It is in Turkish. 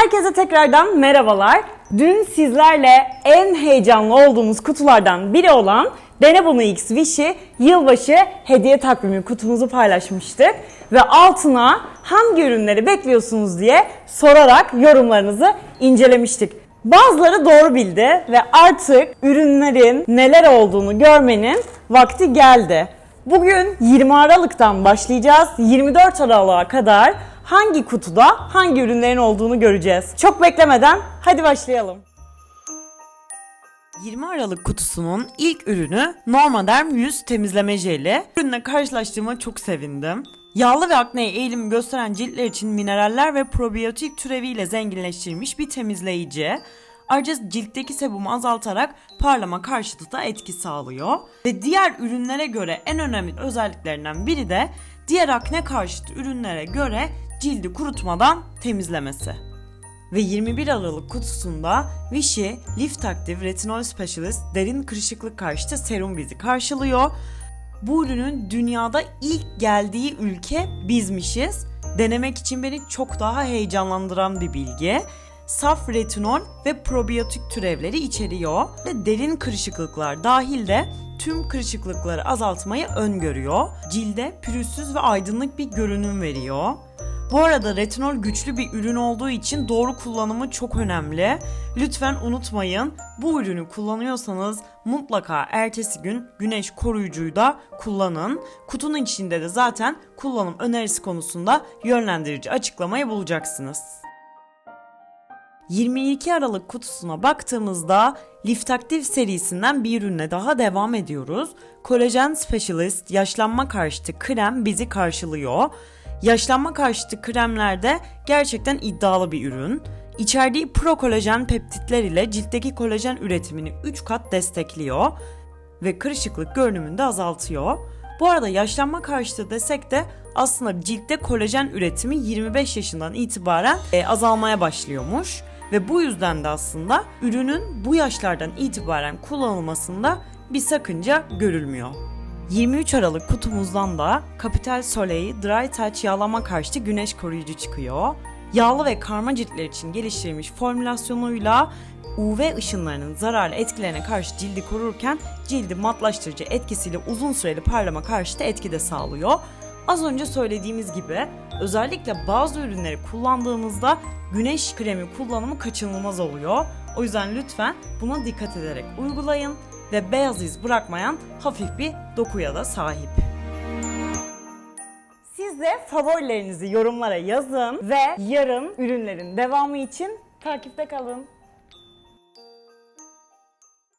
Herkese tekrardan merhabalar. Dün sizlerle en heyecanlı olduğumuz kutulardan biri olan Denebonu X Wish'i yılbaşı hediye takvimi kutumuzu paylaşmıştık. Ve altına hangi ürünleri bekliyorsunuz diye sorarak yorumlarınızı incelemiştik. Bazıları doğru bildi ve artık ürünlerin neler olduğunu görmenin vakti geldi. Bugün 20 Aralık'tan başlayacağız. 24 Aralık'a kadar hangi kutuda hangi ürünlerin olduğunu göreceğiz. Çok beklemeden hadi başlayalım. 20 Aralık kutusunun ilk ürünü Normaderm yüz temizleme jeli. Ürünle karşılaştığıma çok sevindim. Yağlı ve akneye eğilim gösteren ciltler için mineraller ve probiyotik türeviyle zenginleştirilmiş bir temizleyici. Ayrıca ciltteki sebumu azaltarak parlama karşıtı da etki sağlıyor. Ve diğer ürünlere göre en önemli özelliklerinden biri de diğer akne karşıtı ürünlere göre cildi kurutmadan temizlemesi. Ve 21 Aralık kutusunda Vichy Lift Active Retinol Specialist derin kırışıklık karşıtı serum bizi karşılıyor. Bu ürünün dünyada ilk geldiği ülke bizmişiz. Denemek için beni çok daha heyecanlandıran bir bilgi. Saf retinol ve probiyotik türevleri içeriyor ve derin kırışıklıklar dahil de tüm kırışıklıkları azaltmayı öngörüyor. Cilde pürüzsüz ve aydınlık bir görünüm veriyor. Bu arada retinol güçlü bir ürün olduğu için doğru kullanımı çok önemli. Lütfen unutmayın bu ürünü kullanıyorsanız mutlaka ertesi gün güneş koruyucuyu da kullanın. Kutunun içinde de zaten kullanım önerisi konusunda yönlendirici açıklamayı bulacaksınız. 22 Aralık kutusuna baktığımızda Lift Active serisinden bir ürünle daha devam ediyoruz. Kolajen Specialist yaşlanma karşıtı krem bizi karşılıyor. Yaşlanma karşıtı kremlerde gerçekten iddialı bir ürün. İçerdiği pro kolajen peptitler ile ciltteki kolajen üretimini 3 kat destekliyor ve kırışıklık görünümünü de azaltıyor. Bu arada yaşlanma karşıtı desek de aslında ciltte kolajen üretimi 25 yaşından itibaren e, azalmaya başlıyormuş. Ve bu yüzden de aslında ürünün bu yaşlardan itibaren kullanılmasında bir sakınca görülmüyor. 23 Aralık kutumuzdan da Capital Soleil Dry Touch yağlama karşıtı güneş koruyucu çıkıyor. Yağlı ve karma ciltler için geliştirilmiş formülasyonuyla UV ışınlarının zararlı etkilerine karşı cildi korurken cildi matlaştırıcı etkisiyle uzun süreli parlama karşıtı etki de sağlıyor. Az önce söylediğimiz gibi özellikle bazı ürünleri kullandığımızda güneş kremi kullanımı kaçınılmaz oluyor. O yüzden lütfen buna dikkat ederek uygulayın ve beyaz iz bırakmayan hafif bir dokuya da sahip. Siz de favorilerinizi yorumlara yazın ve yarın ürünlerin devamı için takipte kalın.